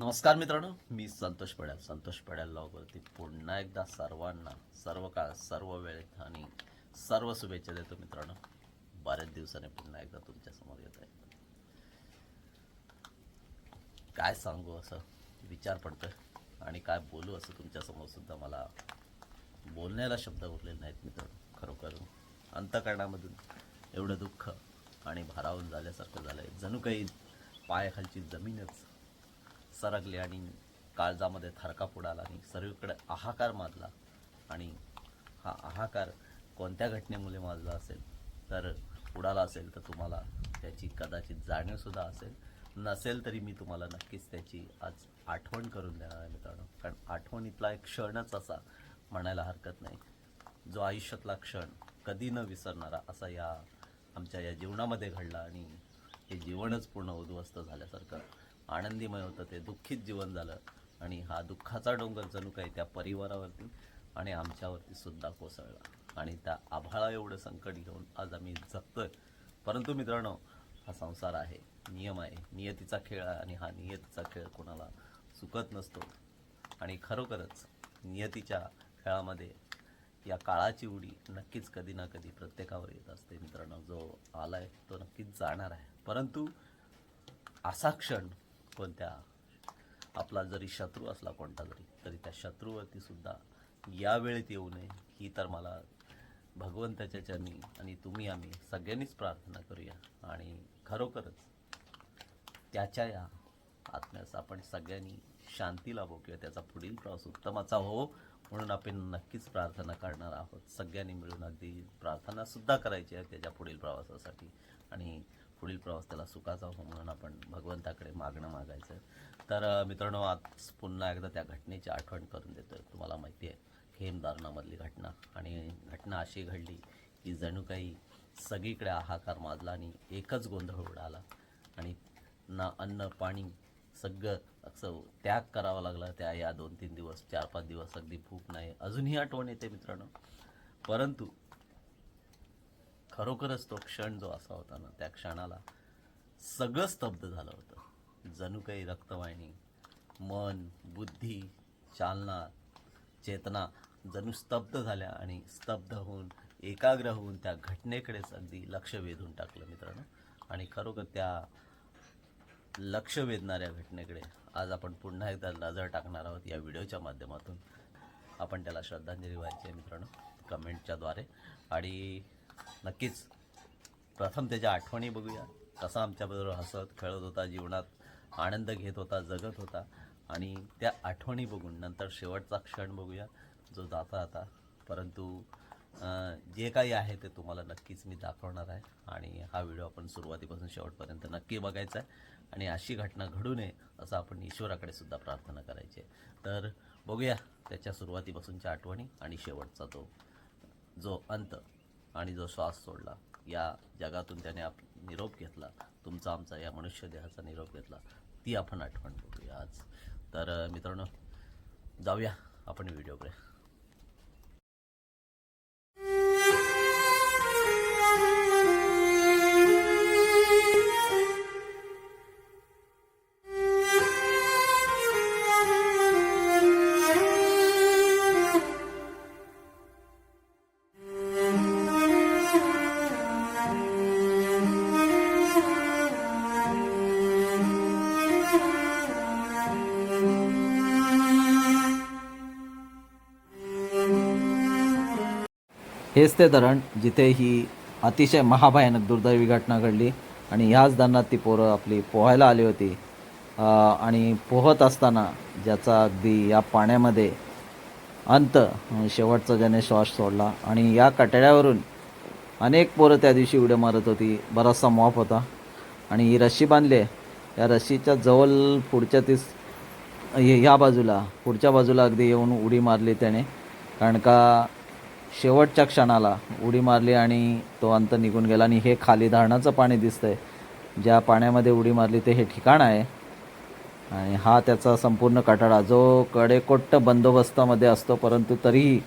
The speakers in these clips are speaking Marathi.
नमस्कार मित्रांनो मी संतोष पड्याल. संतोष पड्याल लॉगवरती पुन्हा एकदा सर्वांना सर्व काळ सर्व वेळेत आणि सर्व शुभेच्छा देतो मित्रांनो. बऱ्याच दिवसाने पुन्हा एकदा तुमच्यासमोर येत आहे. काय सांगू असं? विचार पडतोय. आणि काय बोलू असं तुमच्यासमोर सुद्धा मला बोलण्याला शब्द उरलेले नाहीत मित्रांनो. खरोखर अंतकरणामधून एवढं दुःख आणि भारावून झाल्यासारखं झालं आहे जणू काही पायाखालची जमीनच सरगले आणि काळजामध्ये थरकाप उडाला आणि सर्वीकडे आहाकार माजला. आणि हा आहाकार कोणत्या घटनेमुळे माजला असेल? तर उडाला असेल तर तुम्हाला त्याची कदाचित जाणीवसुद्धा असेल. नसेल तरी मी तुम्हाला नक्कीच त्याची आज आठवण करून देणार आहे मित्रांनो. कारण आठवणीतला एक क्षणच असा म्हणायला हरकत नाही. जो आयुष्यातला क्षण कधी न विसरणारा असा या आमच्या या जीवनामध्ये घडला आणि हे जीवनच पूर्ण उद्ध्वस्त झाल्यासारखं आनंदीमय होतं ते दुःखीत जीवन झालं. आणि हा दुःखाचा डोंगर जणू काही त्या परिवारावरती आणि आमच्यावरती सुद्धा कोसळला. आणि त्या आभाळा एवढं संकट घेऊन आज आम्ही जगतोय. परंतु मित्रांनो हा संसार आहे नियम आहे. नियतीचा खेळ आहे आणि हा नियतीचा खेळ कोणाला चुकत नसतो. आणि खरोखरच नियतीच्या खेळामध्ये या काळाची उडी नक्कीच कधी ना कधी प्रत्येकावर येत असते. मित्रांनो जो आलाय तो नक्कीच जाणार आहे. परंतु असा क्षण कोणत्या आपला जरी शत्रू असला कोणता जरी तरी त्या शत्रूवरती सुद्धा या वेळेत येऊ नये ही तर मला भगवंताच्या चरणी आणि तुम्ही आम्ही सगळ्यांनीच प्रार्थना करूया. आणि खरोखरच त्याच्या या आत्म्यास आपण सगळ्यांनी शांती लाभो किंवा त्याचा पुढील प्रवास उत्तमाचा हो म्हणून आपण नक्कीच प्रार्थना करणार आहोत. सगळ्यांनी मिळून अगदी प्रार्थनासुद्धा करायची आहे त्याच्या पुढील प्रवासासाठी. आणि पुढील प्रवास त्याला सुखाचा हो म्हणून आपण भगवंताकडे मागणं मागायचं. तर मित्रांनो आज पुन्हा एकदा त्या घटनेची आठवण करून देतो आहे तुम्हाला माहिती आहे खेमदारणामधली घटना आणि घटना अशी घडली की जणू काही सगळीकडे हाहाकार माजला आणि एकच गोंधळ उडाला आणि ना अन्न पाणी सगळं असं त्याग करावा लागला. त्या या दोन तीन दिवस चार पाच दिवस अगदी भूक नाही. अजूनही आठवण येते मित्रांनो. परंतु खरोखरच तो क्षण जो असा होता ना त्या क्षणाला सगळं स्तब्ध झालं होतं. जणू काही रक्तवाहिनी मन बुद्धी चालना चेतना जणू स्तब्ध झाल्या आणि स्तब्ध होऊन एकाग्र होऊन त्या घटनेकडेच अगदी लक्ष वेधून टाकलं मित्रांनो. आणि खरोखर त्या लक्ष वेधणाऱ्या घटनेकडे आज आपण पुन्हा एकदा नजर टाकणार आहोत या व्हिडिओच्या माध्यमातून. आपण त्याला श्रद्धांजली व्हायची आहे मित्रांनो कमेंटच्याद्वारे आणि नक्कीच. प्रथम त्याच्या आठवणी बघूया. कसा आमच्याबरोबर हसत खेळत होता जीवनात आनंद घेत होता जगत होता. आणि त्या आठवणी बघून नंतर शेवटचा क्षण बघूया जो जाता आता परंतु जे काही आहे ते तुम्हाला नक्कीच मी दाखवणार आहे. आणि हा व्हिडिओ आपण सुरुवातीपासून शेवटपर्यंत नक्की बघायचा आहे. आणि अशी घटना घडू नये असं आपण ईश्वराकडे सुद्धा प्रार्थना करायची आहे. तर बघूया त्याच्या सुरुवातीपासूनच्या आठवणी आणि शेवटचा तो जो अंत. आणि जो श्वास सोडला या जगातून त्याने आप निरोप घेतला तुमचा आमचा या मनुष्य देहाचा निरोप घेतला ती आपण आठवण करूया आज. तर मित्रांनो जाऊया आपण व्हिडिओकडे. हेच ते धरण जिथे ही अतिशय महाभयानक दुर्दैवी घटना घडली आणि ह्याच धरणात ती पोरं आपली पोहायला आली होती. आणि पोहत असताना ज्याचा अगदी या पाण्यामध्ये अंत शेवटचा ज्याने श्वास सोडला आणि या कटड्यावरून अनेक पोरं त्या दिवशी उड्या मारत होती. बराचसा मॉप होता. आणि ही रस्सी बांधली या रस्सीच्या जवळ पुढच्या तीस ह्या बाजूला पुढच्या बाजूला अगदी येऊन उडी मारली त्याने. कारण का शेवटच्या क्षणाला उडी मारली आणि तो अंत निघून गेला आणि हे खाली धरणाचं पाणी दिसतं आहे ज्या पाण्यामध्ये उडी मारली ते हे ठिकाण आहे. आणि हा त्याचा संपूर्ण कटाडा जो कडेकोट्ट बंदोबस्तामध्ये असतो परंतु तरीही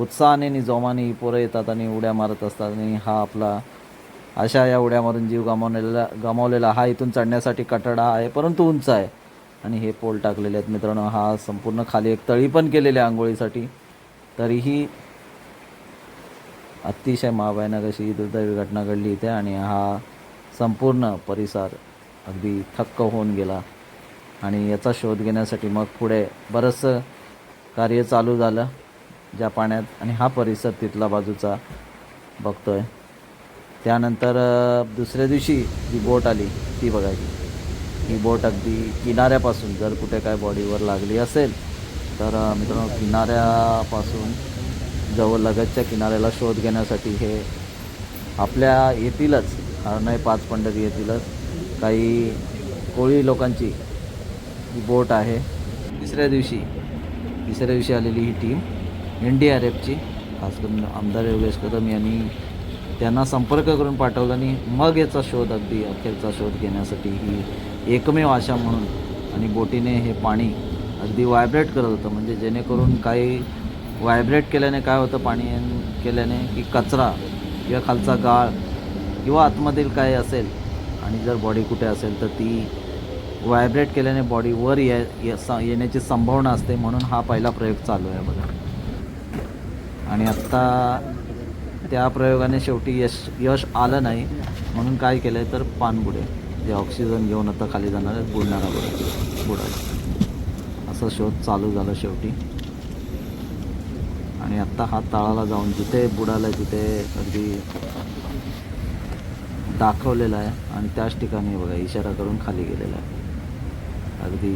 उत्साहाने आणि जोमाने ही पोरं येतात आणि उड्या मारत असतात. आणि हा आपला अशा या उड्या मारून जीव गमावलेला गमावलेला हा इथून चढण्यासाठी कटाडा आहे परंतु उंच आहे. आणि हे पोल टाकलेले आहेत मित्रांनो. हा संपूर्ण खाली एक तळी पण केलेली आहे आंघोळीसाठी. तरीही अतिशय महाभयानक अशी दुर्दैवी घटना घडली इथे आणि हा संपूर्ण परिसर अगदी थक्क होऊन गेला. आणि याचा शोध घेण्यासाठी मग पुढे बरंचसं कार्य चालू झालं ज्या पाण्यात आणि हा परिसर तिथला बाजूचा बघतोय. त्यानंतर दुसऱ्या दिवशी जी बोट आली ती बघायची. ही बोट अगदी किनाऱ्यापासून जर कुठे काय बॉडीवर लागली असेल तर मित्रांनो किनाऱ्यापासून जवळ लगतच्या किनाऱ्याला शोध घेण्यासाठी हे आपल्या येतीलच नाही पाच पंढरी येतीलच. काही कोळी लोकांची बोट आहे. तिसऱ्या दिवशी तिसऱ्या दिवशी आलेली ही टीम एन डी आर एफची खास करून आमदार योगेश कदम यांनी त्यांना संपर्क करून पाठवलं आणि मग याचा शोध अगदी अखेरचा शोध घेण्यासाठी ही एकमेव आशा म्हणून आणि बोटीने हे पाणी अगदी व्हायब्रेट करत होतं. म्हणजे जेणेकरून काही व्हायब्रेट केल्याने काय होतं? पाणी केल्याने की कचरा किंवा खालचा गाळ किंवा आतमधील काय असेल आणि जर बॉडी कुठे असेल तर ती व्हायब्रेट केल्याने बॉडी वर ये ये- येण्याची संभावना असते म्हणून हा पहिला प्रयोग चालू आहे बघा. आणि आत्ता त्या प्रयोगाने शेवटी यश यश आलं नाही म्हणून काय केलं आहे तर पाणबुडे जे ऑक्सिजन घेऊन आता खाली जाणार आहेत बुडणारा बुडा बुडायला असा शोध चालू झाला शेवटी. आणि आत्ता हा तळाला जाऊन जिथे बुडाला आहे तिथे अगदी दाखवलेला आहे. आणि त्याच ठिकाणी बघा इशारा करून खाली गेलेला आहे. अगदी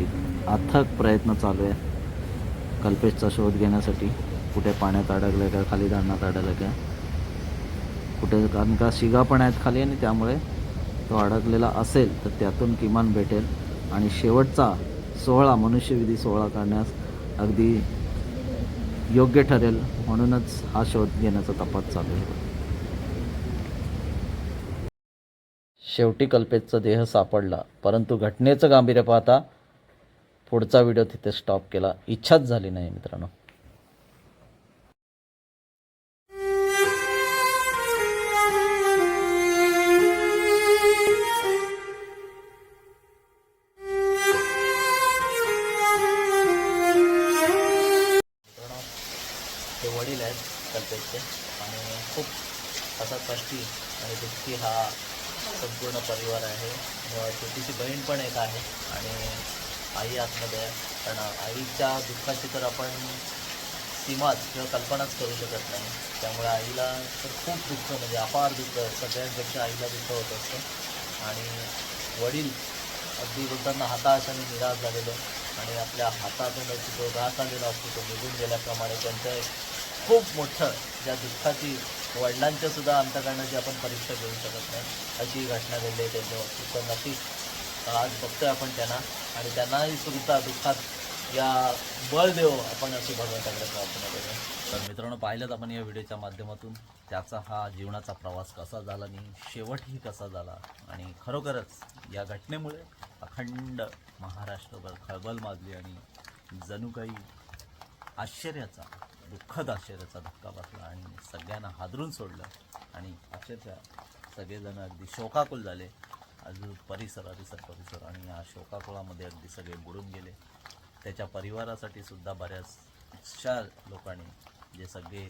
अथक प्रयत्न चालू आहे कल्पेशचा शोध घेण्यासाठी. कुठे पाण्यात अडकलं का खाली धरणात अडकलं का? कुठे कारण का शिगा पण आहेत खाली आणि त्यामुळे तो अडकलेला असेल तर त्यातून किमान भेटेल. आणि शेवटचा सोहळा मनुष्यविधी सोहळा करण्यास अगदी योग्य ठरेल म्हणूनच हा शोध घेण्याचा तपास चालू आहे. शेवटी कल्पेशचा देह सापडला परंतु घटनेचं गांभीर्य पाहता पुढचा व्हिडिओ तिथे स्टॉप केला. इच्छाच झाली नाही मित्रांनो. करता येते आणि खूप असा कष्टी आणि दुःखी हा संपूर्ण परिवार आहे. छोटीशी बहीण पण एक आहे. आणि आई आतमध्ये आहे. कारण आईच्या दुःखाची तर आपण सीमाच किंवा कल्पनाच करू शकत नाही. त्यामुळे आईला तर खूप दुःख म्हणजे अपार दुःख सगळ्यांपेक्षा आईला दुःख होत असतं. आणि वडील अगदी बोलताना आणि निराश झालेलो. आणि आपल्या हातातून जो घास आलेला असतो तो निघून गेल्याप्रमाणे त्यांचं खूप मोठं ज्या दुःखाची वडिलांच्या सुद्धा अंतकरणाची आपण परीक्षा घेऊ शकत नाही. अशी घटना घडली आहे त्यांच्या बाबतीत. तर नक्कीच आज बघतोय आपण त्यांना आणि त्यांनाही सुद्धा दुःखात या बळ देव आपण अशी भगवंताकडे प्रार्थना करूया. तर मित्रांनो पाहिलं आपण या व्हिडिओच्या माध्यमातून त्याचा हा जीवनाचा प्रवास कसा झाला आणि शेवटही कसा झाला? आणि खरोखरच या घटनेमुळे अखंड महाराष्ट्रभर खळबळ माजली आणि जणू काही आश्चर्याचा दुःखद आश्चर्याचा धक्का बसला आणि सगळ्यांना हादरून सोडलं. आणि अक्षरशः सगळेजण अगदी शोकाकुल झाले. अजून परिसर परिसर परिसर आणि या शोकाकुळामध्ये अगदी सगळे बुडून गेले. त्याच्या परिवारासाठी सुद्धा बऱ्याचशा लोकांनी जे सगळे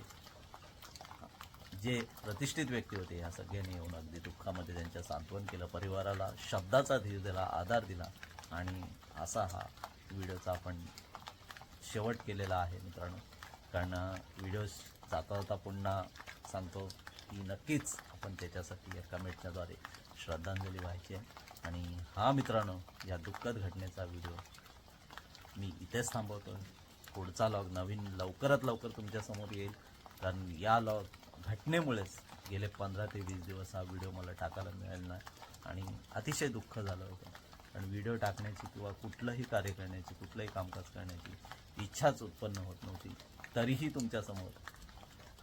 जे प्रतिष्ठित व्यक्ती होते ह्या सगळ्यांनी येऊन अगदी दुःखामध्ये त्यांच्या सांत्वन केलं. परिवाराला शब्दाचा धीर दिला आधार दिला. आणि असा हा व्हिडिओचा आपण शेवट केलेला आहे मित्रांनो. कारण व्हिडिओ जाता जाता पुन्हा सांगतो की नक्कीच आपण त्याच्यासाठी या कमेंटच्याद्वारे श्रद्धांजली व्हायची आहे. आणि हा मित्रांनो या दुःखद घटनेचा व्हिडिओ मी इथेच थांबवतो. पुढचा लॉग नवीन लवकरात लवकर तुमच्यासमोर येईल. कारण या लॉग घटनेमुळेच गेले पंधरा ते वीस दिवस हा व्हिडिओ मला टाकायला मिळाला नाही. आणि अतिशय दुःख झालं होतं. आणि व्हिडिओ टाकण्याची किंवा कुठलंही कार्य करण्याची कुठलंही कामकाज करण्याची इच्छाच उत्पन्न होत नव्हती. तरीही तुमच्यासमोर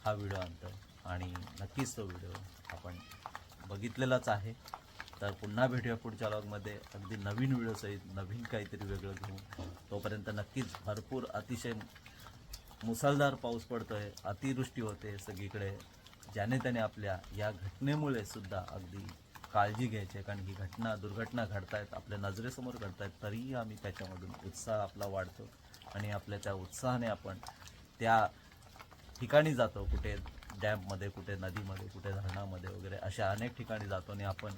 हा व्हिडिओ आणतो आणि नक्कीच तो व्हिडिओ आपण बघितलेलाच आहे. तर पुन्हा भेटूया पुढच्या लॉगमध्ये अगदी नवीन व्हिडिओसहित नवीन काहीतरी वेगळं घेऊन. तोपर्यंत नक्कीच भरपूर अतिशय मुसळधार पाऊस पडतो आहे अतिवृष्टी होते सगळीकडे. ज्याने त्याने आपल्या या घटनेमुळे सुद्धा अगदी काळजी घ्यायची आहे कारण की घटना दुर्घटना घडतायत आपल्या नजरेसमोर घडतायत तरीही आम्ही त्याच्यामधून उत्साह आपला वाढतो आणि आपल्या त्या उत्साहाने आपण त्या ठिकाणी जातो कुठे डॅममध्ये कुठे नदीमध्ये कुठे धरणामध्ये वगैरे अशा अनेक ठिकाणी जातो आणि आपण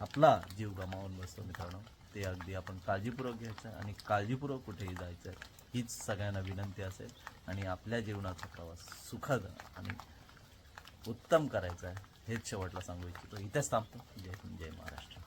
आपला जीव गमावून बसतो मित्रांनो. ते अगदी आपण काळजीपूर्वक घ्यायचं आणि काळजीपूर्वक कुठेही जायचं हीच सगळ्यांना विनंती असेल. आणि आपल्या जीवनाचा प्रवास सुखद आणि उत्तम करायचा आहे. हेच शेवटला सांगू इच्छितो. इथेच थांबतो. जय हिंद जय महाराष्ट्र.